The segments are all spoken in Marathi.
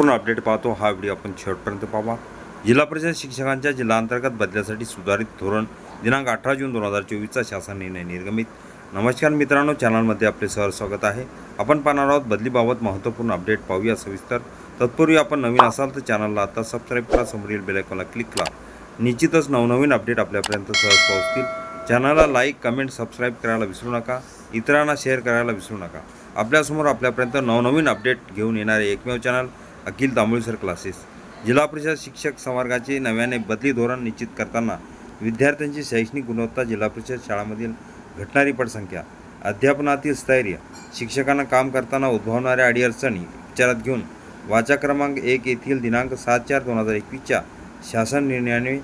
संपूर्ण अपडेट पाहतो. हा व्हिडिओ आपण शेवटपर्यंत पाहा जिल्हा परिषद शिक्षकांच्या जिल्हांतर्गत बदल्यासाठी सुधारित धोरण दिनांक अठरा जून दोन हजार चोवीसचा शासन निर्णय निर्गमित. नमस्कार मित्रांनो चॅनलमध्ये आपले सहर स्वागत आहे. आपण पाहणार आहोत बदलीबाबत महत्त्वपूर्ण अपडेट पाहूया सविस्तर. तत्पूर्वी आपण नवीन असाल तर चॅनलला आता सबस्क्राईब करा समोरील बेलायकॉनला क्लिक करा. निश्चितच नवनवीन अपडेट आपल्यापर्यंत सहज पोहोचतील. चॅनलला लाईक कमेंट सबस्क्राईब करायला विसरू नका. इतरांना शेअर करायला विसरू नका. आपल्यासमोर आपल्यापर्यंत नवनवीन अपडेट घेऊन येणारे एकमेव चॅनल अखिल तांबुळसर क्लासेस जिल्हा परिषद शिक्षक संवर्गाचे नव्याने बदली धोरण निश्चित करताना विद्यार्थ्यांची शैक्षणिक गुणवत्ता जिल्हा परिषद शाळांमधील घटणारी पटसंख्या अध्यापनातील स्थैर्य शिक्षकांना काम करताना उद्भवणाऱ्या अडीअडचणी विचारात घेऊन वाचा क्रमांक एक येथील दिनांक सात चार दोन हजार एकवीसच्या शासन निर्णयाने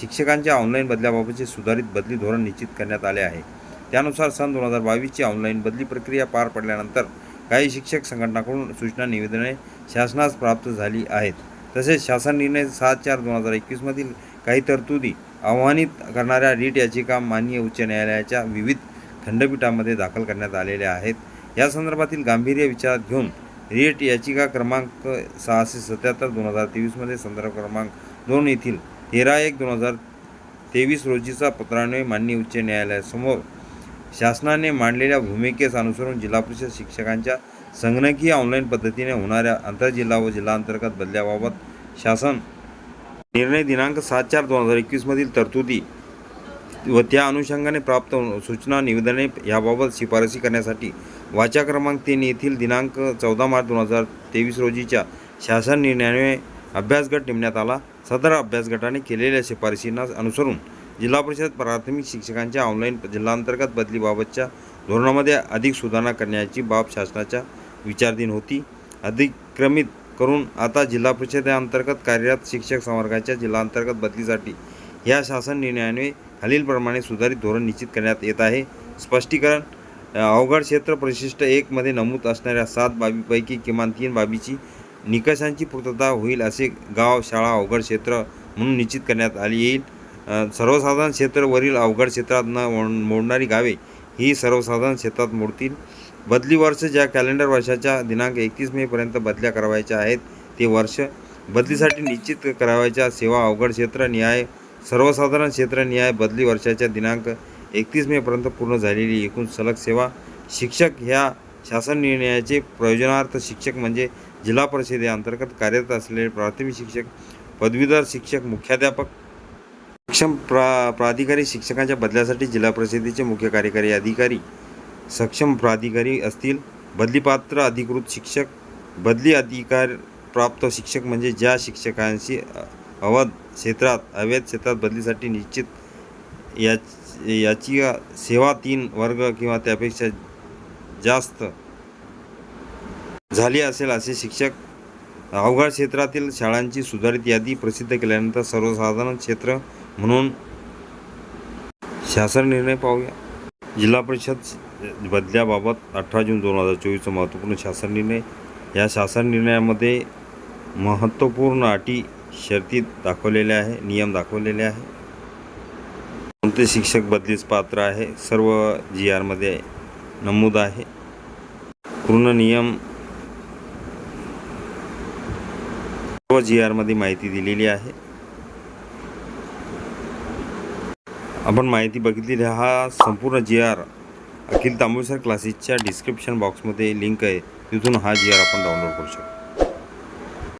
शिक्षकांच्या ऑनलाईन बदल्याबाबतचे सुधारित बदली धोरण निश्चित करण्यात आले आहे. त्यानुसार सन दोन हजार बावीसची ऑनलाईन बदली प्रक्रिया पार पडल्यानंतर काही शिक्षक संघटनाकडून सूचना निवेदने शासनास प्राप्त झाली आहेत. तसेच शासन निर्णय सात चार दोन हजार एकवीसमधील काही तरतुदी आव्हानित करणाऱ्या रीट याचिका माननीय उच्च न्यायालयाच्या विविध खंडपीठामध्ये दाखल करण्यात आलेल्या आहेत. या संदर्भातील गांभीर्य विचारात घेऊन रीट याचिका क्रमांक सहाशे सत्याहत्तर दोन हजार तेवीसमध्ये संदर्भ क्रमांक दोन येथील तेरा एक दोन हजार तेवीस रोजीचा पत्रान्वये माननीय उच्च न्यायालयासमोर शासनाने मांडलेल्या भूमिकेस अनुसरून जिल्हा परिषद शिक्षकांच्या संगणकीय ऑनलाईन पद्धतीने होणाऱ्या आंतरजिल्हा व जिल्हांतर्गत बदल्याबाबत शासन निर्णय दिनांक सात चार दोन हजार एकवीसमधील तरतुदी व त्या अनुषंगाने प्राप्त सूचना निवेदने याबाबत शिफारसी करण्यासाठी वाचा क्रमांक तीन येथील दिनांक चौदा मार्च दोन हजार तेवीस रोजीच्या शासन निर्णयाने अभ्यासगट नेमण्यात आला. सदर अभ्यासगटाने केलेल्या शिफारशींना अनुसरून जिल्हा परिषद प्राथमिक शिक्षकांच्या ऑनलाईन जिल्हांतर्गत बदलीबाबतच्या धोरणामध्ये अधिक सुधारणा करण्याची बाब शासनाच्या विचारधीन होती. अधिक्रमित करून आता जिल्हा परिषदेअंतर्गत कार्यरत शिक्षक संवर्गाच्या जिल्हांतर्गत बदलीसाठी या शासन निर्णयाने खालीलप्रमाणे सुधारित धोरण निश्चित करण्यात येत आहे. स्पष्टीकरण अवघड क्षेत्र परिशिष्ट एकमध्ये नमूद असणाऱ्या सात बाबीपैकी किमान तीन बाबीची निकषांची पूर्तता होईल असे गाव शाळा अवघड क्षेत्र म्हणून निश्चित करण्यात आली येईल. सर्वसाधारण क्षेत्र वरील अवघड क्षेत्रात न मोड- मोडणारी गावे ही सर्वसाधारण क्षेत्रात मोडतील. बदली वर्ष ज्या कॅलेंडर वर्षाच्या दिनांक एकतीस मेपर्यंत बदल्या करावायच्या आहेत ते वर्ष बदलीसाठी निश्चित करावायच्या. सेवा अवघड क्षेत्र न्याय सर्वसाधारण क्षेत्र न्याय बदली वर्षाच्या दिनांक एकतीस मेपर्यंत पूर्ण झालेली एकूण सलग सेवा. शिक्षक ह्या शासन निर्णयाचे प्रयोजनार्थ शिक्षक म्हणजे जिल्हा परिषदेअंतर्गत कार्यरत असलेले प्राथमिक शिक्षक पदवीधर शिक्षक मुख्याध्यापक सक्षम प्रा प्राधिकारी शिक्षकांच्या बदल्यासाठी जिल्हा परिषदेचे मुख्य कार्यकारी अधिकारी सक्षम प्राधिकारी असतील. बदलीपात्र अधिकृत शिक्षक बदली अधिकार प्राप्त शिक्षक म्हणजे ज्या शिक्षकांशी अवध क्षेत्रात अवैध क्षेत्रात बदलीसाठी निश्चित या याची सेवा तीन वर्ग किंवा त्यापेक्षा जास्त झाली असेल असे शिक्षक अवघड क्षेत्रातील शाळांची सुधारित यादी प्रसिद्ध केल्यानंतर सर्वसाधारण क्षेत्र म्हणून शासन निर्णय पाहूया जिल्हा परिषद बदल्याबाबत अठरा जून दोन हजार चोवीसचा महत्त्वपूर्ण शासन निर्णय. या शासन निर्णयामध्ये महत्त्वपूर्ण अटी शर्ती दाखवलेल्या आहे नियम दाखवलेले आहे. कोणते शिक्षक बदलीस पात्र आहे सर्व जी आरमध्ये नमूद आहे. पूर्ण नियम सर्व जी आरमध्ये माहिती दिलेली आहे. आपण माहिती बघितलेली हा संपूर्ण जी आर अखिल तांबुळसर क्लासेसच्या डिस्क्रिप्शन बॉक्समध्ये लिंक आहे. तिथून हा जी आर आपण डाउनलोड करू शकतो.